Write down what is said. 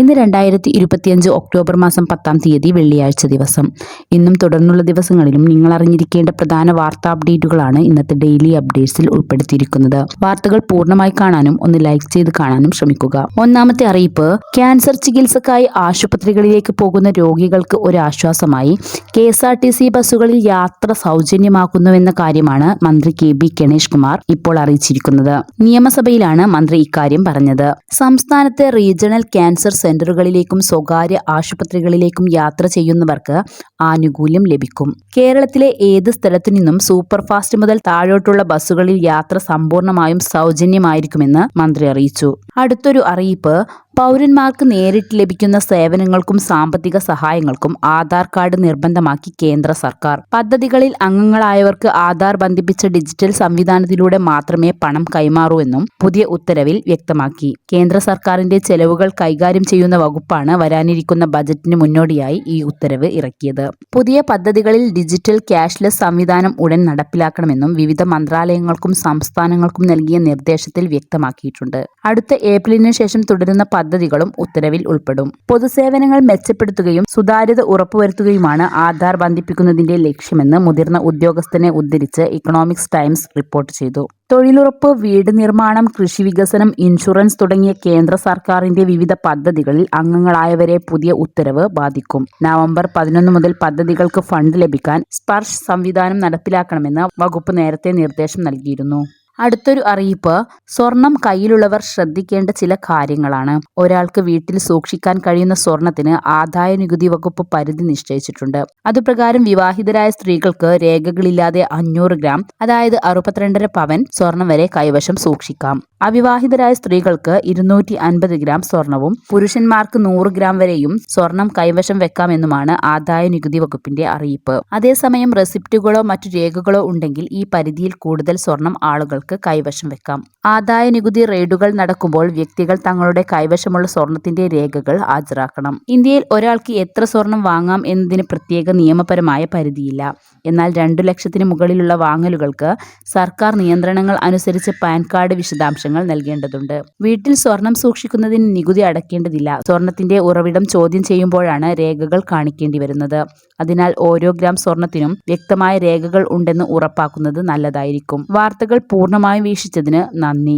ഇന്ന് രണ്ടായിരത്തി ഇരുപത്തിയഞ്ച് ഒക്ടോബർ മാസം പത്താം തീയതി വെള്ളിയാഴ്ച ദിവസം. ഇന്നും തുടർന്നുള്ള ദിവസങ്ങളിലും നിങ്ങൾ അറിഞ്ഞിരിക്കേണ്ട പ്രധാന വാർത്താ അപ്ഡേറ്റുകളാണ് ഇന്നത്തെ ഡെയിലി അപ്ഡേറ്റ്സിൽ ഉൾപ്പെടുത്തിയിരിക്കുന്നത്. വാർത്തകൾ പൂർണമായി കാണാനും ഒന്ന് ലൈക്ക് ചെയ്ത് കാണാനും ശ്രമിക്കുക. ഒന്നാമത്തെ അറിയിപ്പ് ക്യാൻസർ ചികിത്സക്കായി ആശുപത്രികളിലേക്ക് പോകുന്ന രോഗികൾക്ക് ഒരു ആശ്വാസമായി K S R T C ബസ്സുകളിൽ യാത്ര സൗജന്യമാക്കുന്നുവെന്ന കാര്യമാണ് മന്ത്രി കെ ബി ഗണേഷ് കുമാർ ഇപ്പോൾ അറിയിച്ചിരിക്കുന്നത്. നിയമസഭയിലാണ് മന്ത്രി ഇക്കാര്യം പറഞ്ഞത്. സംസ്ഥാനത്തെ റീജിയണൽ ക്യാൻസർ സെന്ററുകളിലേക്കും സ്വകാര്യ ആശുപത്രികളിലേക്കും യാത്ര ചെയ്യുന്നവർക്ക് ആനുകൂല്യം ലഭിക്കും. കേരളത്തിലെ ഏത് സ്ഥലത്തു നിന്നും സൂപ്പർഫാസ്റ്റ് മുതൽ താഴോട്ടുള്ള ബസ്സുകളിൽ യാത്ര സമ്പൂർണമായും സൗജന്യമായിരിക്കുമെന്ന് മന്ത്രി അറിയിച്ചു. അടുത്തൊരു അറിയിപ്പ് പൗരന്മാർക്ക് നേരിട്ട് ലഭിക്കുന്ന സേവനങ്ങൾക്കും സാമ്പത്തിക സഹായങ്ങൾക്കും ആധാർ കാർഡ് നിർബന്ധമാക്കി കേന്ദ്ര സർക്കാർ. പദ്ധതികളിൽ അംഗങ്ങളായവർക്ക് ആധാർ ബന്ധിപ്പിച്ച ഡിജിറ്റൽ സംവിധാനത്തിലൂടെ മാത്രമേ പണം കൈമാറൂ എന്നും പുതിയ ഉത്തരവിൽ വ്യക്തമാക്കി. കേന്ദ്ര സർക്കാരിന്റെ ചെലവുകൾ കൈകാര്യം ചെയ്യുന്ന വകുപ്പാണ് വരാനിരിക്കുന്ന ബജറ്റിന് മുന്നോടിയായി ഈ ഉത്തരവ് ഇറക്കിയത്. പുതിയ പദ്ധതികളിൽ ഡിജിറ്റൽ ക്യാഷ്ലെസ് സംവിധാനം ഉടൻ നടപ്പിലാക്കണമെന്നും വിവിധ മന്ത്രാലയങ്ങൾക്കും സംസ്ഥാനങ്ങൾക്കും നൽകിയ നിർദ്ദേശത്തിൽ വ്യക്തമാക്കിയിട്ടുണ്ട്. അടുത്ത ഏപ്രിലിന് ശേഷം തുടരുന്ന പദ്ധതികളും ഉത്തരവിൽ ഉൾപ്പെടും. പൊതുസേവനങ്ങൾ മെച്ചപ്പെടുത്തുകയും സുതാര്യത ഉറപ്പുവരുത്തുകയുമാണ് ആധാർ ബന്ധിപ്പിക്കുന്നതിന്റെ ലക്ഷ്യമെന്ന് മുതിർന്ന ഉദ്യോഗസ്ഥനെ ഉദ്ധരിച്ച് ഇക്കണോമിക്സ് ടൈംസ് റിപ്പോർട്ട് ചെയ്തു. തൊഴിലുറപ്പ് വീട് നിർമ്മാണം കൃഷി വികസനം ഇൻഷുറൻസ് തുടങ്ങിയ കേന്ദ്ര സർക്കാരിന്റെ വിവിധ പദ്ധതികളിൽ അംഗങ്ങളായവരെ പുതിയ ഉത്തരവ് ബാധിക്കും. നവംബർ പതിനൊന്ന് മുതൽ പദ്ധതികൾക്ക് ഫണ്ട് ലഭിക്കാൻ സ്പർശ് സംവിധാനം നടപ്പിലാക്കണമെന്ന് വകുപ്പ് നേരത്തെ നിർദ്ദേശം നൽകിയിരുന്നു. അടുത്തൊരു അറിയിപ്പ് സ്വർണം കയ്യിലുള്ളവർ ശ്രദ്ധിക്കേണ്ട ചില കാര്യങ്ങളാണ്. ഒരാൾക്ക് വീട്ടിൽ സൂക്ഷിക്കാൻ കഴിയുന്ന സ്വർണത്തിന് ആദായ നികുതി വകുപ്പ് പരിധി നിശ്ചയിച്ചിട്ടുണ്ട്. അതുപ്രകാരം വിവാഹിതരായ സ്ത്രീകൾക്ക് രേഖകളില്ലാതെ അഞ്ഞൂറ് ഗ്രാം അതായത് അറുപത്തിരണ്ടര പവൻ സ്വർണം വരെ കൈവശം സൂക്ഷിക്കാം. അവിവാഹിതരായ സ്ത്രീകൾക്ക് ഇരുന്നൂറ്റി അൻപത് ഗ്രാം സ്വർണവും പുരുഷന്മാർക്ക് നൂറ് ഗ്രാം വരെയും സ്വർണം കൈവശം വെക്കാമെന്നുമാണ് ആദായ നികുതി വകുപ്പിന്റെ അറിയിപ്പ്. അതേസമയം റെസിപ്റ്റുകളോ മറ്റു രേഖകളോ ഉണ്ടെങ്കിൽ ഈ പരിധിയിൽ കൂടുതൽ സ്വർണം ആളുകൾക്ക് കൈവശം വെക്കാം. ആദായ നികുതി റെയ്ഡുകൾ നടക്കുമ്പോൾ വ്യക്തികൾ തങ്ങളുടെ കൈവശമുള്ള സ്വർണത്തിന്റെ രേഖകൾ ഹാജരാക്കണം. ഇന്ത്യയിൽ ഒരാൾക്ക് എത്ര സ്വർണം വാങ്ങാം എന്നതിന് പ്രത്യേക നിയമപരമായ പരിധിയില്ല. എന്നാൽ രണ്ടു ലക്ഷത്തിന് മുകളിലുള്ള വാങ്ങലുകൾക്ക് സർക്കാർ നിയന്ത്രണങ്ങൾ അനുസരിച്ച് പാൻ കാർഡ് വിശദാംശങ്ങൾ നൽകേണ്ടതുണ്ട്. വീട്ടിൽ സ്വർണം സൂക്ഷിക്കുന്നതിന് നികുതി അടയ്ക്കേണ്ടതില്ല. സ്വർണത്തിന്റെ ഉറവിടം ചോദ്യം ചെയ്യുമ്പോഴാണ് രേഖകൾ കാണിക്കേണ്ടി വരുന്നത്. അതിനാൽ ഓരോ ഗ്രാം സ്വർണത്തിനും വ്യക്തമായ രേഖകൾ ഉണ്ടെന്ന് ഉറപ്പാക്കുന്നത് നല്ലതായിരിക്കും. വാർത്തകൾ പൂർണമായും വീക്ഷിച്ചതിന് നന്ദി.